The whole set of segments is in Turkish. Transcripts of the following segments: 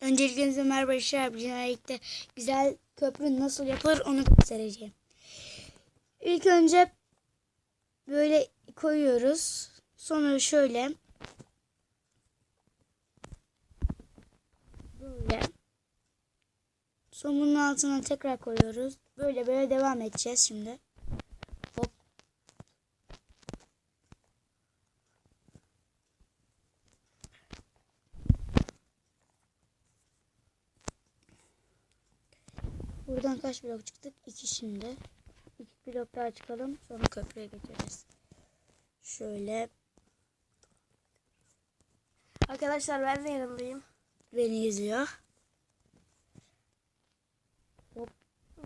Öncelikle size merhaba arkadaşlar. Genellikle güzel köprü nasıl yapılır onu göstereceğim. İlk önce böyle koyuyoruz. Sonra şöyle böyle Sonra bunun altına tekrar koyuyoruz. Böyle böyle devam edeceğiz şimdi. Buradan kaç blok çıktık? İki şimdi. İki blok daha çıkalım. Sonra köprüye geçeriz. Şöyle Arkadaşlar ben de yanındayım. beni izliyor.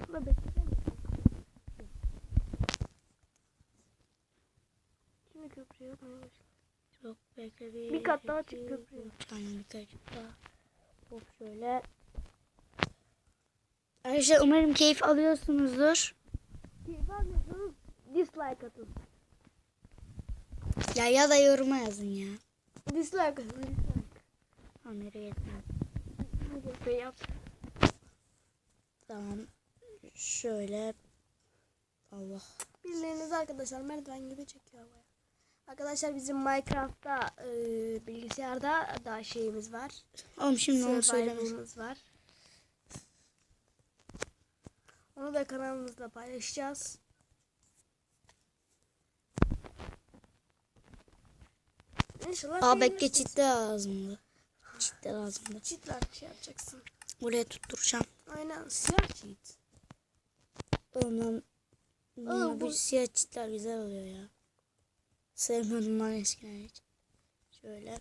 Bekleyeceğim. Şimdi köprü yapmaya başladım. Çok bekle bir. Bir kat daha çık köprüye. üç. Aynen bir kat daha. Hop şöyle. Arkadaşlar umarım keyif alıyorsunuzdur. Vermiyorsanız dislike atın. Ya ya da yoruma yazın ya. Dislike atın. Dislike. Ha nereye gitmem. Hadi yap. Tamam. Şöyle. Allah. Bildiğiniz arkadaşlar merdiven gibi çekiyor havaya. Arkadaşlar bizim Minecraft'ta e, bilgisayarda da şeyimiz var. Oğlum şimdi onu söyleme. Survival'ımız var. Onu da kanalımızda paylaşacağız. İnşallah Aa bekle beğenirsiniz. çitle lazımdı. Çitle lazımdı. Çitler şey yapacaksın. Buraya tutturacağım. Aynen siyah çit. Lan. Oğlum bu siyah çitler güzel oluyor ya. Sevmiyordum lan eskiden hiç. Şöyle.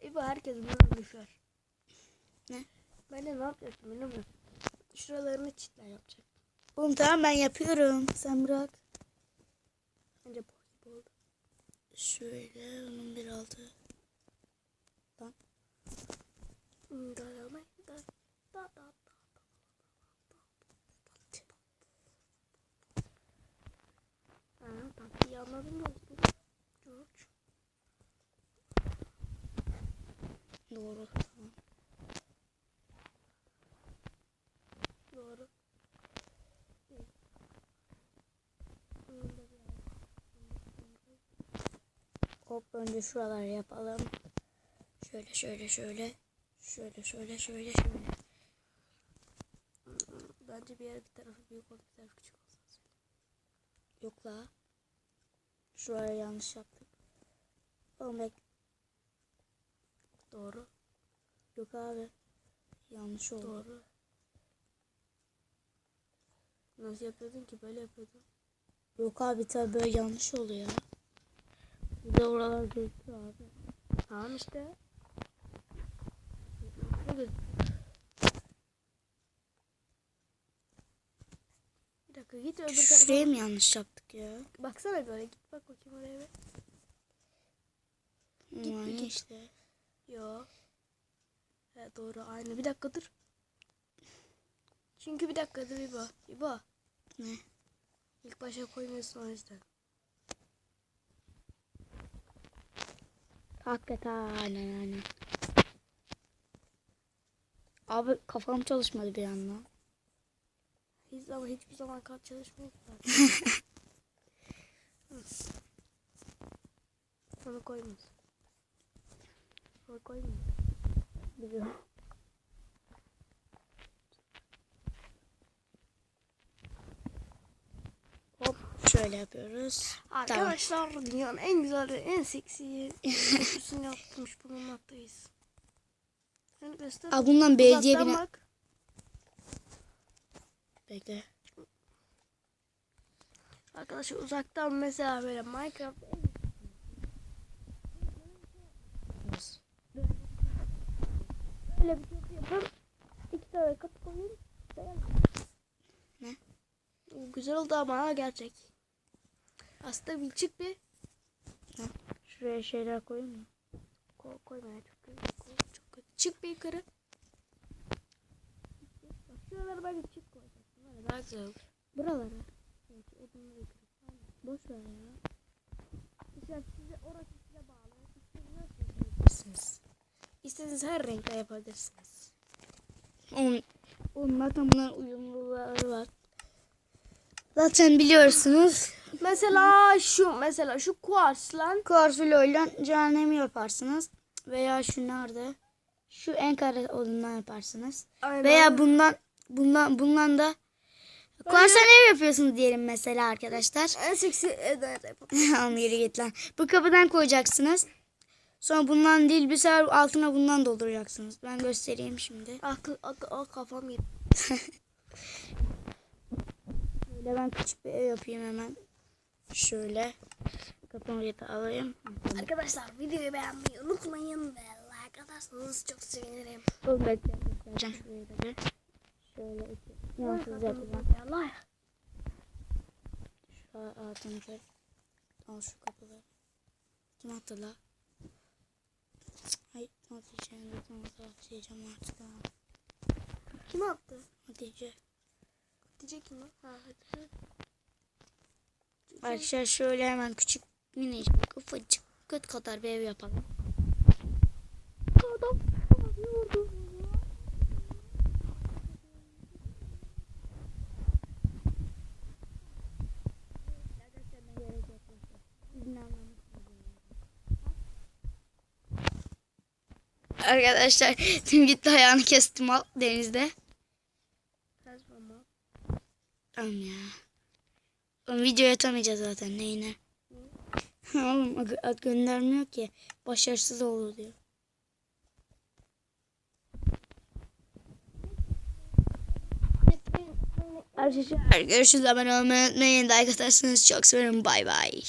İyi bu herkes bunu düşer. Ne? De ne yapacaktım biliyor musun? Şuralarını çitler yapacak. Oğlum tamam ben yapıyorum. Sen bırak. Bence bu oldu. Şöyle onun bir altı. Da. Ha, anladın mı? Tamam. Doğru. Hmm, da bir ara. Hop önce şuraları yapalım. Şöyle şöyle şöyle. Şöyle şöyle şöyle şöyle. Bence bir yer bir tarafı büyük oldu, bir tarafı küçük olsun. Yok la. Şuraya yanlış yaptık. Oğlum. Doğru. Yok abi. Yanlış oldu. Doğru. Nasıl yapıyordun ki? Böyle yapıyordun. Yok abi tabi böyle yanlış oluyor. Bir de oralar gözüküyor abi. Tamam işte. Bir dakika git öbür tarafa. Şuraya mı yanlış yaptık ya? Baksana böyle git bak bakayım oraya bir. Yani bir git. işte. Yo. He doğru aynı. Bir dakika dur. Çünkü bir dakika dur İbo. İbo. Ne? İlk başa koymuyorsun o yüzden. Hakikaten aynen aynen. Abi kafam çalışmadı bir anda. Hiç ama hiçbir zaman kalp çalışmıyor. Onu koymuyorsun. Onu koymuyorsun. Biliyorum. Hop şöyle yapıyoruz. Arkadaşlar dünyanın en güzel ve en seksi köprüsünü yapmış bulunmaktayız. Şunu göster. Aa bundan belediye bina... bak. Bekle. Arkadaşlar uzaktan mesela böyle Minecraft böyle bir köprü yapın. İki tane kapı koyun. Dayan. Ne? Güzel oldu ama gerçek. Aslında bir çık bir. Şuraya şeyler koyayım mı? Ko koyma ya çok kötü. Koy, çok kötü. Çık bir yukarı. Bak şuralara bir çık koyacaksın. Böyle daha güzel olur. Buralara. Evet, odunları kırıp. Boş ver ya. Dışarı size orası size bağlı. İstediğiniz İstediğiniz her renkte yapabilirsiniz. On, onun zaten bunların uyumluları var. Zaten biliyorsunuz. Mesela şu mesela şu kuarslan Korsulu ile cehennemi yaparsınız. Veya şu nerede? Şu en kare odundan yaparsınız. Aynen. Veya bundan bundan bundan da korsan ev yapıyorsunuz diyelim mesela arkadaşlar. en seksi eder yapalım. Yürü git lan. Bu kapıdan koyacaksınız. Sonra bundan değil bir sefer altına bundan dolduracaksınız. Ben göstereyim şimdi. Akıl akıl ak, kafam gitti. Böyle ben küçük bir ev yapayım hemen. Şöyle. Kapımı da alayım. Arkadaşlar videoyu beğenmeyi unutmayın ve like atarsanız çok sevinirim. Dur bekle göstereceğim şurayı da bir. Şöyle iki. Yansız yapacağım. Allah. Şu altını çek. Al şu kapıları. Kim attı la? De tam atacağım artık. Kim attı? Hatice. Diyecek kim? Ha hadi. Arkadaşlar şöyle hemen küçük minicik ufacık göt kadar bir ev yapalım. Adam. Arkadaşlar tüm gitti ayağını kestim al denizde. Kazmama. Tamam ya. Video atamayacağız zaten neyine. Oğlum göndermiyor ki. Başarısız oldu diyor. Arkadaşlar görüşürüz. Abone olmayı unutmayın. Like atarsanız çok severim. Bay bay.